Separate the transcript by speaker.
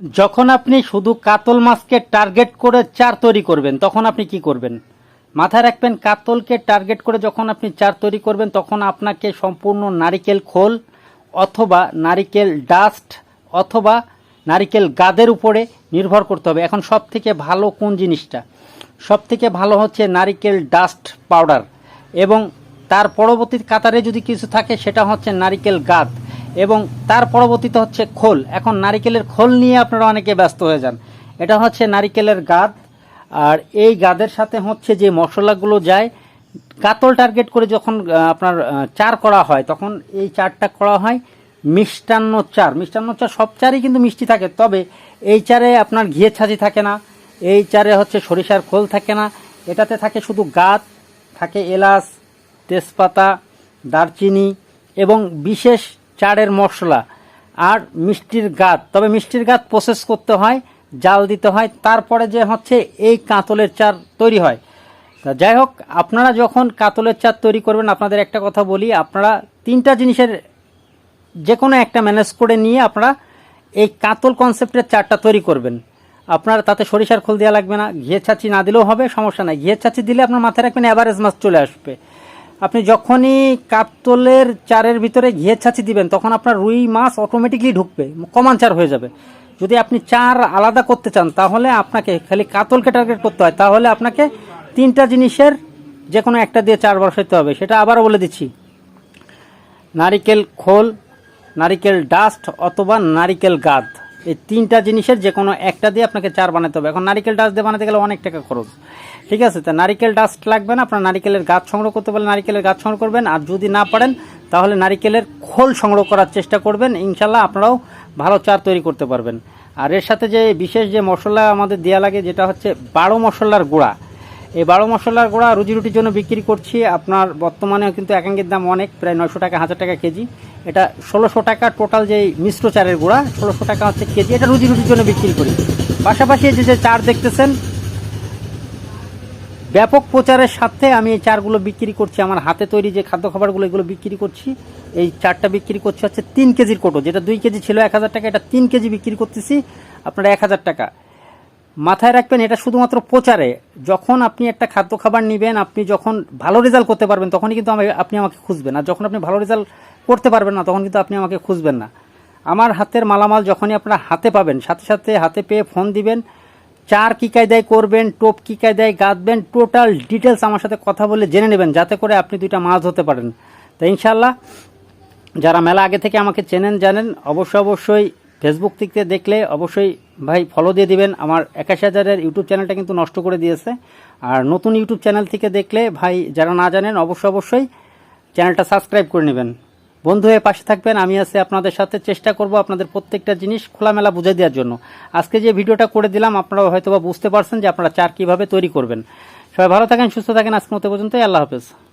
Speaker 1: যখন আপনি শুধু কাতল মাছকে টার্গেট করে চার তৈরি করবেন, তখন আপনি কি করবেন? মাথায় রাখবেন, কাতলকে টার্গেট করে যখন আপনি চার তৈরি করবেন, তখন আপনাকে সম্পূর্ণ নারিকেল খোল অথবা নারিকেল ডাস্ট অথবা নারিকেল গাদের উপরে নির্ভর করতে হবে। এখন সব থেকে ভালো কোন জিনিসটা? সব থেকে ভালো হচ্ছে নারিকেল ডাস্ট পাউডার এবং তার পরবর্তী কাতারে যদি কিছু থাকে, সেটা হচ্ছে নারিকেল গাদ। এবং তার পরবর্তীতে হচ্ছে খোল। এখন নারিকেলের খোল নিয়ে আপনারা অনেকে ব্যস্ত হয়ে যান। এটা হচ্ছে নারিকেলের গাদ। আর এই গাদের সাথে হচ্ছে যে মশলাগুলো যায়, কাতল টার্গেট করে যখন আপনার চার করা হয়, তখন এই চারটা করা হয় মিষ্টান্ন চার। মিষ্টান্ন চার সব চারই কিন্তু মিষ্টি থাকে, তবে এই চারে আপনার ঘিয়ে ছাঁচি থাকে না, এই চারে হচ্ছে সরিষার খোল থাকে না। এটাতে থাকে শুধু গাদ, থাকে এলাচ, তেজপাতা, দারচিনি এবং বিশেষ চারের মশলা আর মিষ্টির গাত। তবে মিষ্টির গাত প্রসেস করতে হয়, জাল দিতে হয়, তারপরে যে হচ্ছে এই কাতলের চার তৈরি হয়। তা যাই হোক, আপনারা যখন কাতলের চার তৈরি করবেন, আপনাদের একটা কথা বলি, আপনারা তিনটা জিনিসের যে কোনো একটা ম্যানেজ করে নিয়ে আপনারা এই কাতল কনসেপ্টের চারটা তৈরি করবেন। আপনার তাতে সরিষার খোল দেওয়া লাগবে না ঘিয়ে ছাঁচি না দিলেও হবে, সমস্যা নাই। ঘিয়ে ছাঁচি দিলে আপনার মাথায় রাখবেন অ্যাভারেজ মাছ চলে আসবে। আপনি যখনই কাতলের চারের ভিতরে ঘিয়ে ছাঁচি দিবেন, তখন আপনার রুই মাছ অটোমেটিকলি ঢুকবে কমান চার হয়ে যাবে। যদি আপনি চার আলাদা করতে চান, তাহলে আপনাকে খালি কাতলকে টার্গেট করতে হয়। তাহলে আপনাকে তিনটা জিনিসের যে কোনো একটা দিয়ে চার বসাইতে হবে। সেটা আবারও বলে দিচ্ছি। নারিকেল খোল, নারিকেল ডাস্ট অথবা নারিকেল গাদ। এই তিনটা জিনিসের যে কোনো একটা দিয়ে আপনাকে চার বানাতে হবে। এখন নারিকেল ডাস্ট দিয়ে বানাতে গেলে অনেক টাকা খরচ। ঠিক আছে? তা নারিকেল ডাস্ট লাগবে না, আপনার নারিকেলের গাছ সংগ্রহ করতে পারলে নারিকেলের গাছ সংগ্রহ করবেন। আর যদি না পারেন, তাহলে নারিকেলের খোল সংগ্রহ করার চেষ্টা করবেন। ইনশাল্লাহ আপনারাও ভালো চার তৈরি করতে পারবেন। আর এর সাথে যে বিশেষ যে মশলা আমাদের দেওয়া লাগে, যেটা হচ্ছে বারো মশলার গুঁড়া। এই বারো মশলার গুঁড়া রুজি রুটির জন্য বিক্রি করছি। আপনার বর্তমানে কিন্তু একাঙ্গের দাম অনেক, প্রায় নয়শো টাকা, হাজার টাকা কেজি। এটা ষোলোশো টাকা টোটাল যে মিশ্র চারের গুঁড়া, ষোলোশো টাকা হচ্ছে কেজি। এটা রুজি রুটির জন্য বিক্রি করি। পাশাপাশি যে যে চার দেখতেছেন, ব্যাপক প্রচারের সাথে আমি এই চারগুলো বিক্রি করছি। আমার হাতে তৈরি যে খাদ্য খাবারগুলো এগুলো বিক্রি করছি। এই চারটা বিক্রি করছি হচ্ছে তিন কেজির কোটো। যেটা দুই কেজি ছিল এক হাজার টাকা, এটা তিন কেজি বিক্রি করতেছি। আপনারা এক হাজার টাকা। মাথায় রাখবেন, এটা শুধুমাত্র প্রচারে। যখন আপনি একটা খাদ্য খাবার নেবেন, আপনি যখন ভালো রেজাল্ট করতে পারবেন, তখনই কিন্তু আপনি আমাকে খুঁজবেন। আর যখন আপনি ভালো রেজাল্ট করতে পারবেন না, তখন কিন্তু আপনি আমাকে খুঁজবেন না। আমার হাতের মালামাল যখনই আপনারা হাতে পাবেন, সাথে সাথে হাতে পেয়ে ফোন দিবেন, চার কী কায়দায় করবেন, টোপ কী কায়দায় গাঁথবেন টোটাল ডিটেলস আমার সাথে কথা বলে জেনে নেবেন, যাতে করে আপনি দুইটা মাছ ধরতে পারেন। তো ইনশাল্লাহ যারা মেলা আগে থেকে আমাকে চেনেন, জানেন, অবশ্যই অবশ্যই ফেসবুক থেকে দেখলে অবশ্যই ভাই ফলো দিয়ে দিবেন। আমার একাশি হাজারের ইউটিউব চ্যানেলটা কিন্তু নষ্ট করে দিয়েছে। আর নতুন ইউটিউব চ্যানেল থেকে দেখলে ভাই, যারা না জানেন, অবশ্যই অবশ্যই চ্যানেলটা সাবস্ক্রাইব করে নেবেন। বন্ধু হয়ে পাশে থাকবেন। আমি আছি আপনাদের সাথে। চেষ্টা করব আপনাদের প্রত্যেকটা জিনিস খোলামেলা বুঝে দেওয়ার জন্য। আজকে যে ভিডিওটা করে দিলাম, আপনারা হয়তো বা বুঝতে পারছেন যে আপনারা চার কীভাবে তৈরি করবেন। সবাই ভালো থাকেন, সুস্থ থাকেন। আজকের মতো পর্যন্তই। আল্লাহ হাফেজ।